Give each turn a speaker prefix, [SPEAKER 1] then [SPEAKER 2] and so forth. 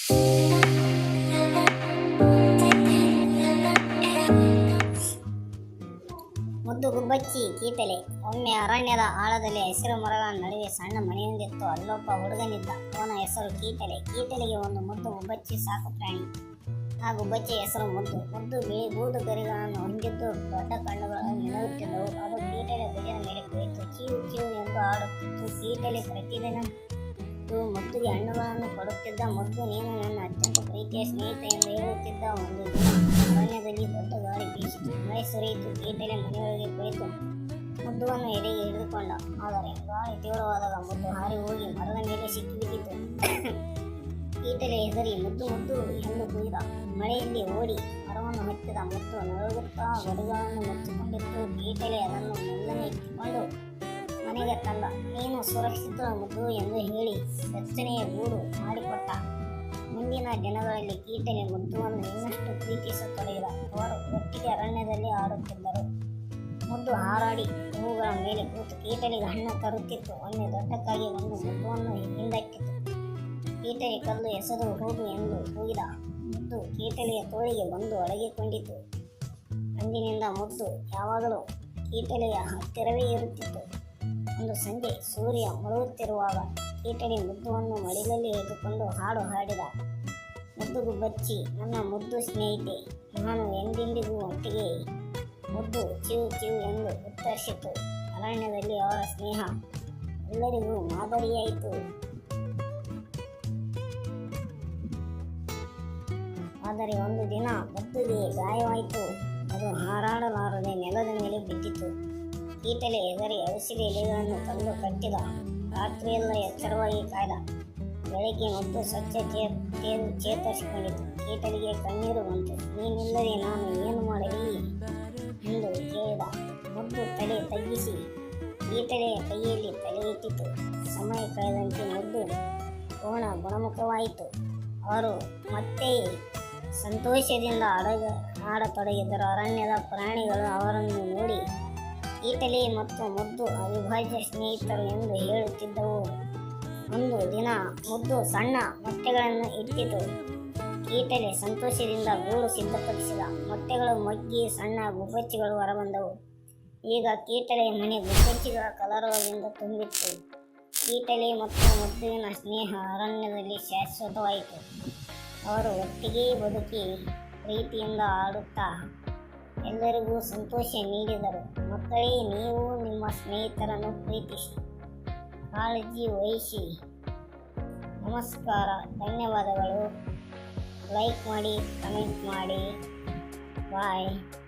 [SPEAKER 1] ಮುದ್ದು ಗುಬ್ಬಚ್ಚಿ, ಕೀಟಲೆ. ಒಮ್ಮೆ ಅರಣ್ಯದ ಆಳದಲ್ಲಿ ಹಸಿರು ಮರಗಳ ನಡುವೆ ಸಣ್ಣ ಮನೆಯೊಂದಿತ್ತು. ಅಲ್ಲೊಬ್ಬ ಹುಡುಗನಿದ್ದ. ಅವನ ಹೆಸರು ಕೀಟಲೆ. ಕೀಟಲೆಗೆ ಒಂದು ಮುದ್ದು ಗುಬ್ಬಚ್ಚಿ ಸಾಕು ಪ್ರಾಣಿ. ಆ ಗುಬ್ಬಚ್ಚಿ ಹೆಸರು ಮುದ್ದು. ಮುದ್ದು ಬಿಳಿ ಬೂದು ಗರಿಗಳನ್ನು ಹೊಂದಿದ್ದು ದೊಡ್ಡ ಕಣ್ಣುಗಳನ್ನು ಮಿನುಗುತ್ತಿದ್ದವು ಅದು ಕೀಟಲೆ ಭುಜದ ಮೇಲೆ ಕುಳಿತು ಚೀವು ಚೀವು ಎಂದು ಆಡುತ್ತಿತ್ತು ಕೀಟಲೆ ಪ್ರತಿದಿನ ಮುದ್ದುಗೆ ಹಣ್ಣುಗಳನ್ನು ಕೊಡುತ್ತಿದ್ದ ಮತ್ತು ನೀನು ನನ್ನ ಅತ್ಯಂತ ಪ್ರೀತಿಯ ಸ್ನೇಹಿತ ಎಂದು ಹೇಳುತ್ತಿದ್ದ ಒಂದು ಅರಣ್ಯದಲ್ಲಿ ದೊಡ್ಡ ಗಾಳಿ ಬೀಸಿತು. ಮಳೆ ಸುರಿಯಿತು ಕೀಟಲೆ ಮನೆಯೊಳಗೆ ಕುಳಿತು ಮುದ್ದುವನ್ನು ಎದೆಗೆ ಹಿಡಿದುಕೊಂಡ. ಆದರೆ ಗಾಳಿ ತೀವ್ರವಾದಾಗ ಮುದ್ದು ಹಾರಿ ಹೋಗಿ ಮರದ ಮೇಲೆ ಸಿಕ್ಕಿಬಿದ್ದಿತು ಕೀಟಲೆ ಹೆದರಿ ಮುದ್ದು ಮುದ್ದು ಎಂದು ಕುಯ್ದ ಮಳೆಯಲ್ಲಿ ಓಡಿ ಮರವನ್ನು ಹತ್ತಿದ ಮುದ್ದು ನಡುಗುತ್ತಾ ಗಡಿಗಳನ್ನು ಮುಚ್ಚಿಕೊಂಡಿತ್ತು. ಕೀಟಲೆ ಅದನ್ನು ಮುಂದನೆ ಇಟ್ಟುಕೊಂಡು ಮನೆಗೆ ತಂದ. ನೀನು ಸುರಕ್ಷಿತ ಮುದ್ದು ಎಂದು ಹೇಳಿ ಬೆಚ್ಚನೆಯ ಗೂಡು ಮಾಡಿಕೊಟ್ಟ. ಮುಂದಿನ ದಿನಗಳಲ್ಲಿ ಕೀಟನೆ ಮುದ್ದುವನ್ನು ಇನ್ನಷ್ಟು ಪ್ರೀತಿಸತೊಡಗಿದ ಅವರು ಒಟ್ಟಿಗೆ ಅರಣ್ಯದಲ್ಲಿ ಆಡುತ್ತಿದ್ದರು ಮುದ್ದು ಹಾರಾಡಿ ಹೂಗಳ ಮೇಲೆ ಕೂತು ಕೀಟಲಿಗೆ ಹಣ್ಣು ತರುತ್ತಿತ್ತು. ಒಮ್ಮೆ ದೊಡ್ಡಕ್ಕಾಗಿ ಒಂದು ಮುದ್ದುವನ್ನು ಹಿಂದಕ್ಕಿತು ಕೀಟಲಿ ಕಲ್ಲು ಎಸೆದು ಹೋಗು ಎಂದು ಕೂಗಿದ ಮುದ್ದು ಕೀಟಲಿಯ ತೋಳಿಗೆ ಬಂದು ಅಡಗಿಕೊಂಡಿತು ಅಂದಿನಿಂದ ಮುದ್ದು ಯಾವಾಗಲೂ ಕೀಟಲಿಯ ಹತ್ತಿರವೇ ಇರುತ್ತಿತ್ತು. ಒಂದು ಸಂಜೆ ಸೂರ್ಯ ಮುಳುಗುತ್ತಿರುವಾಗ ಕೀಟಡಿ ಮುದ್ದುವನ್ನು ಮಡಿಲಲ್ಲಿ ಎದ್ದುಕೊಂಡು ಹಾಡು ಹಾಡಿದ. ಮುದ್ದುಗು ಬಚ್ಚಿ, ನನ್ನ ಮುದ್ದು ಸ್ನೇಹಿತೆ, ನಾನು ಎಂದೆಂದಿಗೂ ಒಟ್ಟಿಗೆ ಮುದ್ದು ಚಿವು ಚಿವು ಎಂದು ಉತ್ತರಿಸಿತು. ಅರಣ್ಯದಲ್ಲಿ ಅವರ ಸ್ನೇಹ ಎಲ್ಲರಿಗೂ ಮಾದರಿಯಾಯಿತು. ಆದರೆ ಒಂದು ದಿನ ಮುದ್ದುಗೆ ಗಾಯವಾಯಿತು. ಅದು ಹಾರಾಡಲಾರದೆ ನೆಲದ ಮೇಲೆ ಬಿದ್ದಿತು. ಕೀಟಲೆ ಎದರಿ ಔಷಧಿ ಎಲೆಗಳನ್ನು ತಂದು ಕಟ್ಟಿದ. ರಾತ್ರಿಯೆಲ್ಲ ಎಚ್ಚರವಾಗಿ ಕಾಯ್ದ. ಬೆಳಗ್ಗೆ ಮತ್ತು ಸ್ವಚ್ಛತೆ ಚೇತರಿಸಿಕೊಂಡಿತು. ಕೀಟಲಿಗೆ ಕಣ್ಣೀರು ಬಂತು. ನೀನಿಲ್ಲದೆ ನಾನು ಏನು ಮಾಡಲಿ ಎಂದು ಕೇಳಿದ. ಮತ್ತು ತಲೆ ತಗ್ಗಿಸಿ ಕೀಟಲೆಯ ಕೈಯಲ್ಲಿ ತಲೆ ಇಟ್ಟಿತು. ಸಮಯ ಕಳೆದಂತೆ ಮದ್ದು ಕೋಣ ಗುಣಮುಖವಾಯಿತು. ಅವರು ಮತ್ತೆ ಸಂತೋಷದಿಂದ ಅಡಗ ಆಡತೊಡಗಿದರು ಅರಣ್ಯದ ಪ್ರಾಣಿಗಳು ಅವರನ್ನು ನೋಡಿ ಈಟಲಿ ಮತ್ತು ಮುದ್ದು ಅವಿಭಾಜ್ಯ ಸ್ನೇಹಿತರು ಎಂದು ಹೇಳುತ್ತಿದ್ದವು. ಒಂದು ದಿನ ಮುದ್ದು ಸಣ್ಣ ಮೊಟ್ಟೆಗಳನ್ನು ಇಟ್ಟಿತು. ಕೀಟಲಿ ಸಂತೋಷದಿಂದ ಗೂಡು ಸಿದ್ಧಪಡಿಸಿದ. ಮೊಟ್ಟೆಗಳು ಮೊಗ್ಗಿ ಸಣ್ಣ ಗುಬ್ಬಚ್ಚಿಗಳು ಹೊರಬಂದವು. ಈಗ ಕೀಟಲೆ ಮನೆ ಗುಬ್ಬಚ್ಚಿಗಳ ಕಲರವದಿಂದ ತುಂಬಿತ್ತು. ಕೀಟಲೆ ಮತ್ತು ಮುದ್ದುವಿನ ಸ್ನೇಹ ಅರಣ್ಯದಲ್ಲಿ ಶಾಶ್ವತವಾಯಿತು. ಅವರು ಒಟ್ಟಿಗೆ ಬದುಕಿ ಪ್ರೀತಿಯಿಂದ ಆಡುತ್ತಾ ಎಲ್ಲರಿಗೂ ಸಂತೋಷ ನೀಡಿದರು. ಮಕ್ಕಳೇ, ನೀವು ನಿಮ್ಮ ಸ್ನೇಹಿತರನ್ನು ಪ್ರೀತಿಸಿ. ಕಾಳಜಿ ವಹಿಸಿ. ನಮಸ್ಕಾರ. ಧನ್ಯವಾದಗಳು. ಲೈಕ್ ಮಾಡಿ, ಕಮೆಂಟ್ ಮಾಡಿ. ಬಾಯ್.